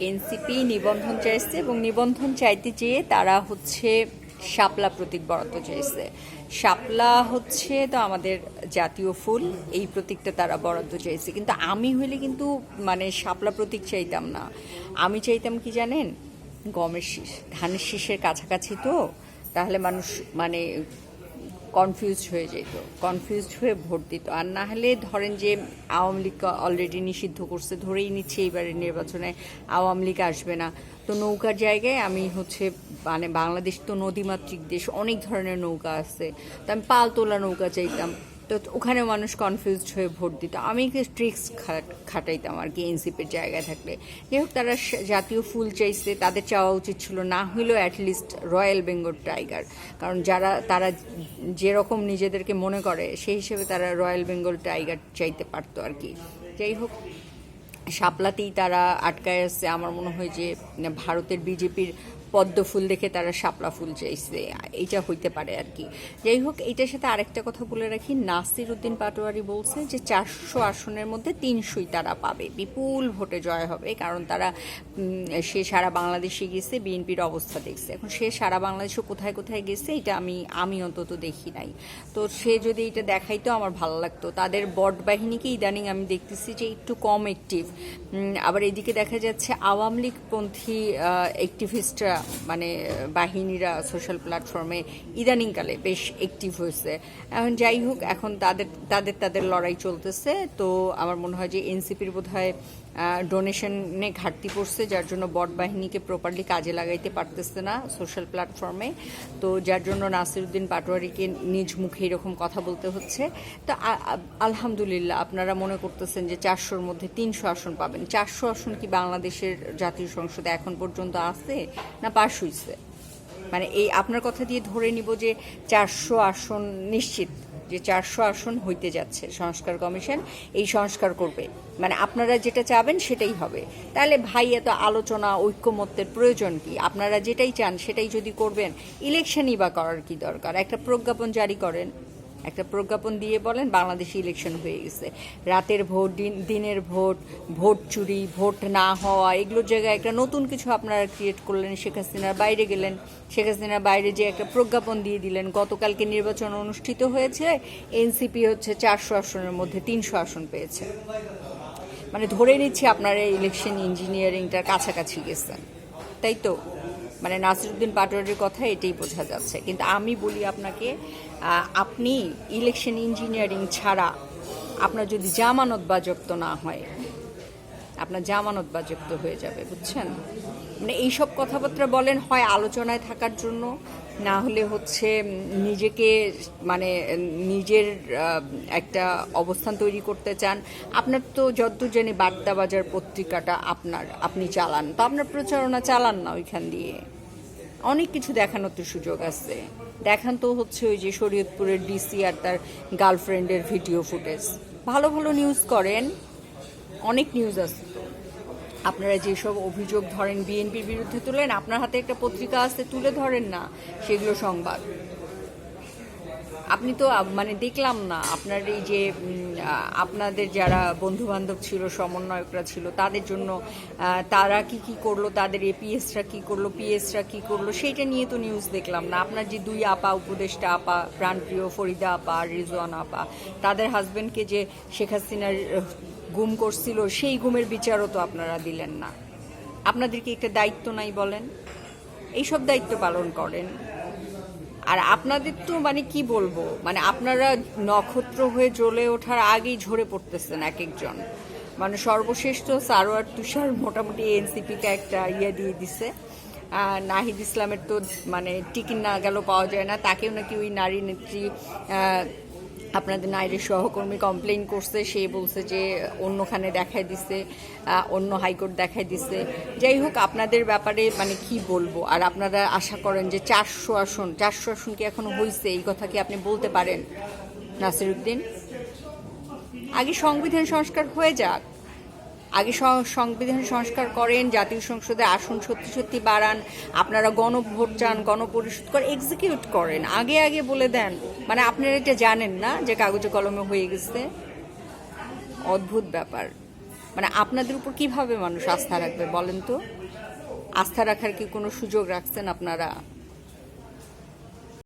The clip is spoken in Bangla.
এনসিপি নিবন্ধন চাইছে এবং নিবন্ধন চাইতে চেয়ে তারা হচ্ছে শাপলা প্রতীক বরাদ্দ চাইছে। শাপলা হচ্ছে তো আমাদের জাতীয় ফুল, এই প্রতীকটা তারা বরাদ্দ চাইছে। কিন্তু আমি হইলে কিন্তু মানে শাপলা প্রতীক চাইতাম না। আমি চাইতাম কি জানেন? গমের শীষ। ধানের শীষের কাছাকাছি তো, তাহলে মানুষ মানে কনফিউজড হয়ে যেত কনফিউজড হয়ে ভোট দিত। আর না হলে ধরেন যে আওয়ামী লীগ অলরেডি নিষিদ্ধ করছে, ধরেই নিচ্ছে এইবারের নির্বাচনে আওয়ামী লীগ আসবে না। তো নৌকার জায়গায় আমি হচ্ছে মানে বাংলাদেশ তো নদীমাতৃক দেশ, অনেক ধরনের নৌকা আছে। তো আমি পালতোলা নৌকা চাইতাম। তো ওখানে মানুষ কনফিউজড হয়ে ভোট দিত। আমি ট্রিক্স খাটাইতাম আর কি এনসিপির জায়গায় থাকলে। যাই হোক, তারা জাতীয় ফুল চাইছে, তাদের চাওয়া উচিত ছিল না হইলেও অ্যাটলিস্ট রয়্যাল বেঙ্গল টাইগার কারণ যারা, তারা যেরকম নিজেদেরকে মনে করে, সেই হিসেবে তারা রয়্যাল বেঙ্গল টাইগার চাইতে পারতো আর কি। যাই হোক শাপলাতেই তারা আটকায় আসছে আমার মনে হয় যে, ভারতের বিজেপির পদ্ম ফুল দেখে তারা শাপলা ফুল চাইছে। এইটা হইতে পারে আর কি। যাই হোক, এইটার সাথে আরেকটা কথা বলে রাখি। নাসির উদ্দিন পাটোয়ারি বলছে যে চারশো আসনের মধ্যে তিনশোই তারা পাবে। বিপুল ভোটে জয় হবে, কারণ তারা সে সারা বাংলাদেশে গেছে, বিএনপির অবস্থা দেখছে। এখন সে সারা বাংলাদেশে কোথায় কোথায় গেছে, এটা আমি আমি অন্তত দেখি নাই। তো সে যদি এটা দেখাইতো, আমার ভালো লাগতো। তাদের বট বাহিনীকে ইদানিং আমি দেখতেছি যে একটু কম অ্যাক্টিভ আবার এদিকে দেখা যাচ্ছে আওয়ামী লীগপন্থী অ্যাক্টিভিস্টরা মানে বাহিনীরা সোশ্যাল প্ল্যাটফর্মে ইদানিংকালে বেশ অ্যাক্টিভ হয়েছে। এখন যাই হোক, এখন তাদের তাদের তাদের লড়াই চলতেছে। তো আমার মনে হয় যে এনসিপির বোধ হয় ডোনেশনে ঘাটতি পড়ছে, যার জন্য বট বাহিনীকে প্রপারলি কাজে লাগাইতে পারতেছে না সোশ্যাল প্ল্যাটফর্মে তো যার জন্য নাসিরুদ্দিন পাটোয়ারিকে নিজ মুখে এরকম কথা বলতে হচ্ছে। তো আলহামদুলিল্লাহ, আপনারা মনে করতেছেন যে চারশোর মধ্যে তিনশো আসন পাবেন। চারশো আসন কি বাংলাদেশের জাতীয় সংসদে এখন পর্যন্ত আছে না পাশ হইছে? মানে এই আপনার কথা দিয়ে ধরে নিব যে চারশো আসন নিশ্চিত। যে চারশো আসন হইতে যাচ্ছে সংস্কার কমিশন, এই সংস্কার করবে। মানে আপনারা যেটা চাবেন সেটাই হবে। তাহলে ভাই, এত আলোচনা, ঐক্যমত্যের প্রয়োজন কি? আপনারা যেটাই চান সেটাই যদি করবেন, ইলেকশনই বা করার কি দরকার? একটা প্রজ্ঞাপন জারি করেন। একটা প্রজ্ঞাপন দিয়ে বলেন, বাংলাদেশে ইলেকশন হয়ে গেছে। রাতের ভোট, দিন, দিনের ভোট ভোট চুরি, ভোট না হওয়া, এগুলোর জায়গায় একটা নতুন কিছু আপনারা ক্রিয়েট করলেন শেখ হাসিনার বাইরে গেলেন। শেখ হাসিনার বাইরে যে একটা প্রজ্ঞাপন দিয়ে দিলেন, গতকালকে নির্বাচন অনুষ্ঠিত হয়েছে, এনসিপি হচ্ছে চারশো আসনের মধ্যে তিনশো আসন পেয়েছে। মানে ধরে নিচ্ছি আপনারা ইলেকশন ইঞ্জিনিয়ারিংটার কাছাকাছি গেছেন। তাই তো? মানে নাসিরুদ্দিন পাটোয়ারির কথা এটাই বোঝা যাচ্ছে। কিন্তু আমি বলি আপনাকে আপনি ইলেকশন ইঞ্জিনিয়ারিং ছাড়া আপনার যদি জামানত বাজপ্ত না হয়, আপনার জামানত বাজপ্ত হয়ে যাবে, বুঝছেন? মানে এইসব কথাবার্তা বলেন, হয় আলোচনায় থাকার জন্য না হলে হচ্ছে নিজেকে মানে নিজের একটা অবস্থান তৈরি করতে চান। আপনার তো যতদূর জানি বার্তা বাজার পত্রিকাটা আপনার, আপনি চালান। তো আপনার প্রচারণা চালান না ওইখান দিয়ে? অনেক কিছু দেখানোর তো সুযোগ আছে। দেখান তো হচ্ছে ওই যে শরীয়তপুরের ডিসি আর তার গার্লফ্রেন্ডের ভিডিও ফুটেজ ভালো ভালো নিউজ করেন। অনেক নিউজ আছে। আপনারা যেসব অভিযোগ ধরেন বিএনপির বিরুদ্ধে তুলেন, আপনার হাতে একটা পত্রিকা আসতে তুলে ধরেন না সেগুলো সংবাদ। আপনি তো মানে দেখলাম না, আপনার এই যে আপনাদের যারা বন্ধু বান্ধব ছিল, সমন্বয়করা ছিল, তাদের জন্য তারা কি কি করল, তাদের এপিএসরা কি করল পিএসরা কি করল, সেইটা নিয়ে তো নিউজ দেখলাম না। আপনার যে দুই আপা, উপদেষ্টা আপা, প্রাণপ্রিয় ফরিদা আপা রিজওয়ান আপা, তাদের হাজবেন্ডকে যে শেখ হাসিনার গুম করছিল, সেই গুমের বিচারও তো আপনারা দিলেন না। আপনাদের কি একটা দায়িত্ব নাই বলেন? এইসব দায়িত্ব পালন করেন। আর আপনাদের তো মানে কি বলব? মানে আপনারা নক্ষত্র হয়ে জ্বলে ওঠার আগেই ঝরে পড়তেছেন এক একজন মানে সর্বশেষ তো সারোয়ার তুষার মোটামুটি এনসিপিকে একটা ইয়ে দিয়ে দিছে। নাহিদ ইসলামের তো মানে টিকিট না গেল পাওয়া যায় না। তাকেও নাকি ওই নারী নেত্রী আপনাদের নাইরের সহকর্মী কমপ্লেন করছে, সে বলছে যে অন্যখানে দেখায় দিছে অন্য হাইকোর্ট দেখায় দিছে। যাই হোক, আপনাদের ব্যাপারে মানে কি বলব? আর আপনারা আশা করেন যে চারশো আসন চারশো আসন কি এখনও হয়েছে এই কথা কি আপনি বলতে পারেন? নাসিরুদ্দিন? আগে সংবিধান সংস্কার হয়ে যাক। আগে সংবিধান সংস্কার করেন, জাতীয় সংসদে আসন সত্যি সত্যি বাড়ান, আপনারা গণভোট চান, গণপরিষদ করে এক্সিকিউট করেন। আগে আগে বলে দেন। মানে আপনারা এটা জানেন না যে কাগজে কলমে হয়ে গেছে। অদ্ভুত ব্যাপার। মানে আপনাদের উপর কীভাবে মানুষ আস্থা রাখবে বলেন তো? আস্থা রাখার কি কোনো সুযোগ রাখছেন আপনারা?